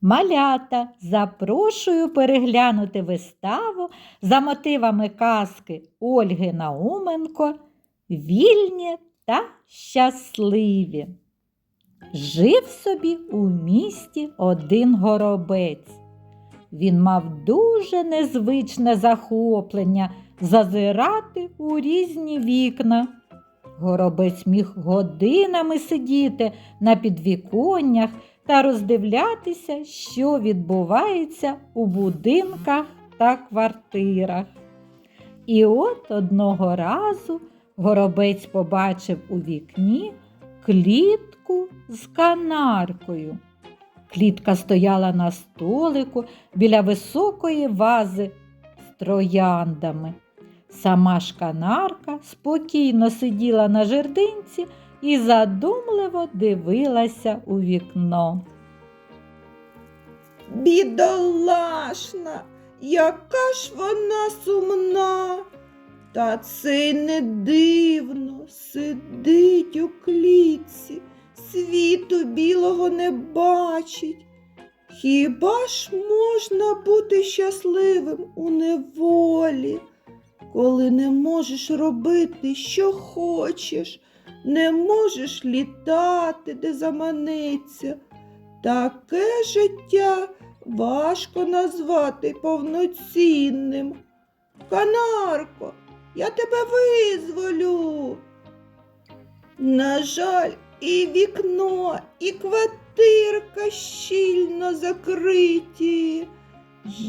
Малята, запрошую переглянути виставу за мотивами казки Ольги Науменко Вільні та щасливі. Жив собі у місті один горобець. Він мав дуже незвичне захоплення зазирати у різні вікна. Горобець міг годинами сидіти на підвіконнях та роздивлятися, що відбувається у будинках та квартирах. І от одного разу горобець побачив у вікні клітку з канаркою. Клітка стояла на столику біля високої вази з трояндами. Сама ж канарка спокійно сиділа на жердинці і задумливо дивилася у вікно. Бідолашна, яка ж вона сумна. Та це й не дивно, сидить у клітці, світу білого не бачить. Хіба ж можна бути щасливим у неволі, коли не можеш робити, що хочеш, не можеш літати, де заманеться? Таке життя важко назвати повноцінним. Канарко, я тебе визволю. На жаль, і вікно, і квартирка щільно закриті.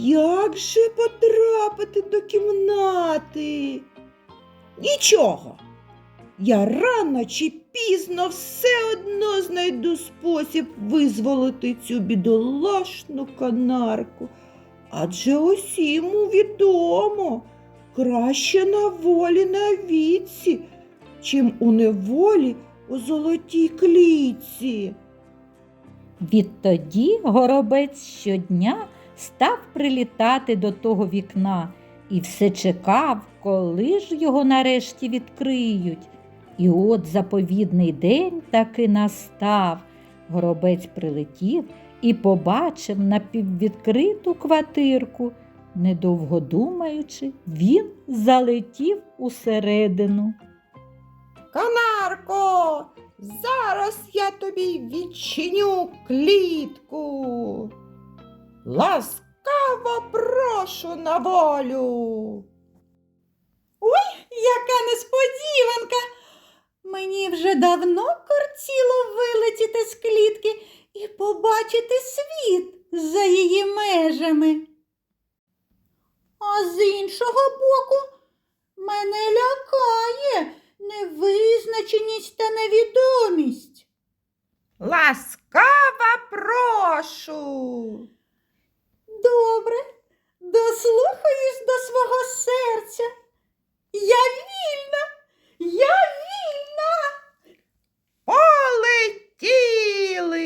Як же потрапити до кімнати? Нічого. Я рано чи пізно все одно знайду спосіб визволити цю бідолашну канарку. Адже усім відомо, краще на волі на віці, чим у неволі у золотій клітці. Відтоді горобець щодня став прилітати до того вікна і все чекав, коли ж його нарешті відкриють. І от заповідний день таки настав. Горобець прилетів і побачив напіввідкриту квартирку. Недовго думаючи, він залетів усередину. Канарко, зараз я тобі відчиню клітку. Ласкаво прошу на волю. Ой, Яка несподіванка! Вже давно кортіло вилетіти з клітки і побачити світ за її межами. А з іншого боку, мене лякає невизначеність та невідомість. Ласкаво прошу. Добре, дослухаюсь до свого серця. Я вільна, я вільна. Полетіли.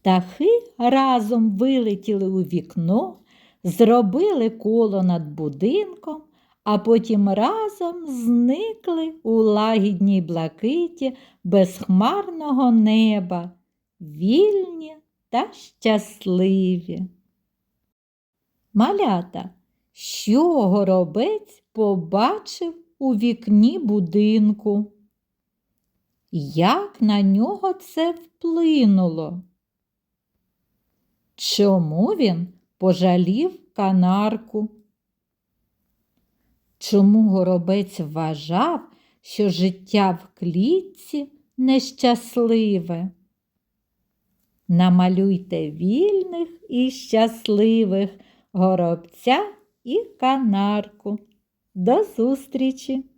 Птахи разом вилетіли у вікно, зробили коло над будинком, а потім разом зникли у лагідній блакиті безхмарного неба, вільні та щасливі. Малята, що горобець побачив у вікні будинку? Як на нього це вплинуло? Чому він пожалів канарку? Чому горобець вважав, що життя в клітці нещасливе? Намалюйте вільних і щасливих горобця і канарку. До зустрічі!